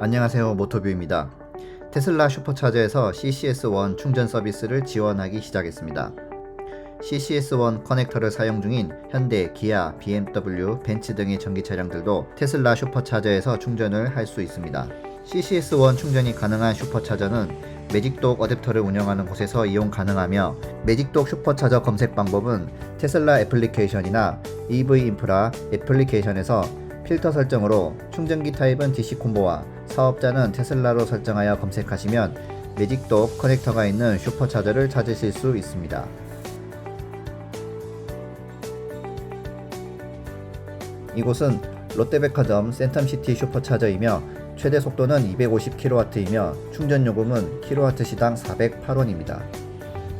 안녕하세요 모토뷰입니다. 테슬라 슈퍼차저에서 CCS1 충전 서비스를 지원하기 시작했습니다. CCS1 커넥터를 사용 중인 현대, 기아, BMW, 벤츠 등의 전기 차량들도 테슬라 슈퍼차저에서 충전을 할 수 있습니다. CCS1 충전이 가능한 슈퍼차저는 매직독 어댑터를 운영하는 곳에서 이용 가능하며 매직독 슈퍼차저 검색 방법은 테슬라 애플리케이션이나 EV 인프라 애플리케이션에서 필터 설정으로 충전기 타입은 DC 콤보와 사업자는 테슬라로 설정하여 검색하시면 매직독 커넥터가 있는 슈퍼차저를 찾으실 수 있습니다. 이곳은 롯데백화점 센텀시티 슈퍼차저이며 최대 속도는 250kW이며 충전 요금은 kW시당 408원입니다.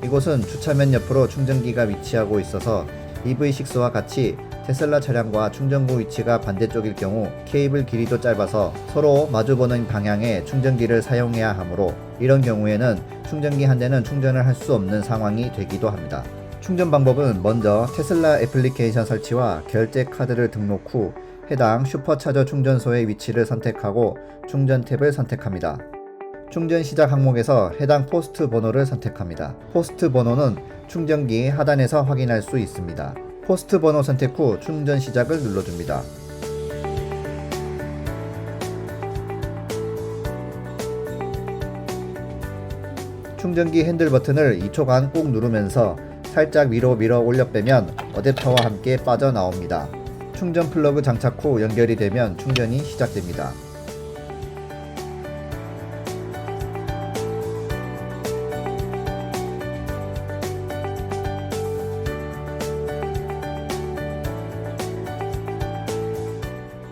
이곳은 주차면 옆으로 충전기가 위치하고 있어서 EV6와 같이 테슬라 차량과 충전구 위치가 반대쪽일 경우 케이블 길이도 짧아서 서로 마주보는 방향의 충전기를 사용해야 하므로 이런 경우에는 충전기 한 대는 충전을 할 수 없는 상황이 되기도 합니다. 충전 방법은 먼저 테슬라 애플리케이션 설치와 결제 카드를 등록 후 해당 슈퍼차저 충전소의 위치를 선택하고 충전 탭을 선택합니다. 충전 시작 항목에서 해당 포스트 번호를 선택합니다. 포스트 번호는 충전기 하단에서 확인할 수 있습니다. 포스트 번호 선택 후 충전 시작을 눌러줍니다. 충전기 핸들 버튼을 2초간 꾹 누르면서 살짝 위로 밀어 올려 빼면 어댑터와 함께 빠져나옵니다. 충전 플러그 장착 후 연결이 되면 충전이 시작됩니다.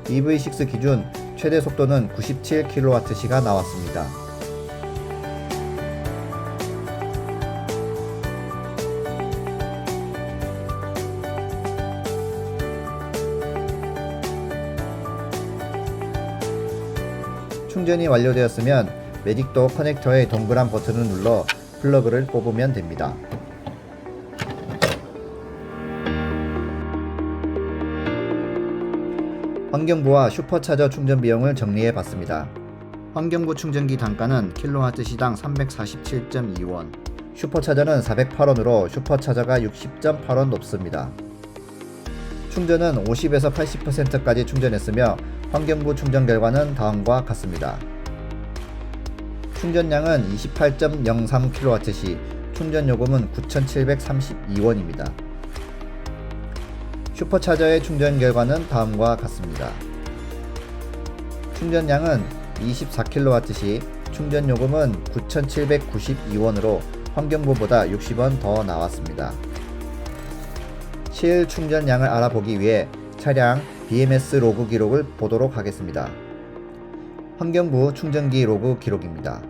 EV6 기준 최대 속도는 97kWh가 나왔습니다. 충전이 완료되었으면 매직도 커넥터의 동그란 버튼을 눌러 플러그를 뽑으면 됩니다. 환경부와 슈퍼차저 충전 비용을 정리해 봤습니다. 환경부 충전기 단가는 킬로와트 시당 347.2원, 슈퍼차저는 408원으로 슈퍼차저가 60.8원 높습니다. 충전은 50에서 80%까지 충전했으며 환경부 충전 결과는 다음과 같습니다. 충전량은 28.03kWh, 충전 요금은 9,732원입니다. 슈퍼차저의 충전 결과는 다음과 같습니다. 충전량은 24kWh, 충전 요금은 9,792원으로 환경부보다 60원 더 나왔습니다. 실 충전량을 알아보기 위해 차량 BMS 로그 기록을 보도록 하겠습니다. 환경부 충전기 로그 기록입니다.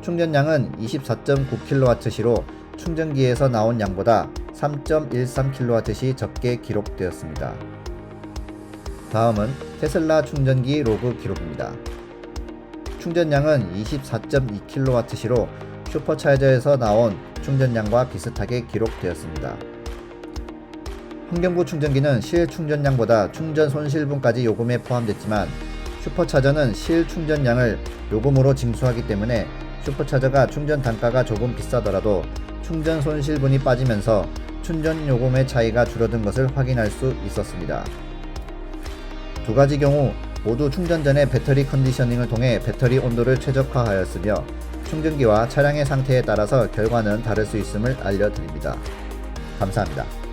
충전량은 24.9kWh로 충전기에서 나온 양보다 3.13kWh 적게 기록되었습니다. 다음은 테슬라 충전기 로그 기록입니다. 충전량은 24.2kWh로 슈퍼차이저에서 나온 충전량과 비슷하게 기록되었습니다. 환경부 충전기는 실 충전량보다 충전 손실분까지 요금에 포함됐지만 슈퍼차저는 실 충전량을 요금으로 징수하기 때문에 슈퍼차저가 충전 단가가 조금 비싸더라도 충전 손실분이 빠지면서 충전 요금의 차이가 줄어든 것을 확인할 수 있었습니다. 두 가지 경우 모두 충전 전에 배터리 컨디셔닝을 통해 배터리 온도를 최적화하였으며 충전기와 차량의 상태에 따라서 결과는 다를 수 있음을 알려드립니다. 감사합니다.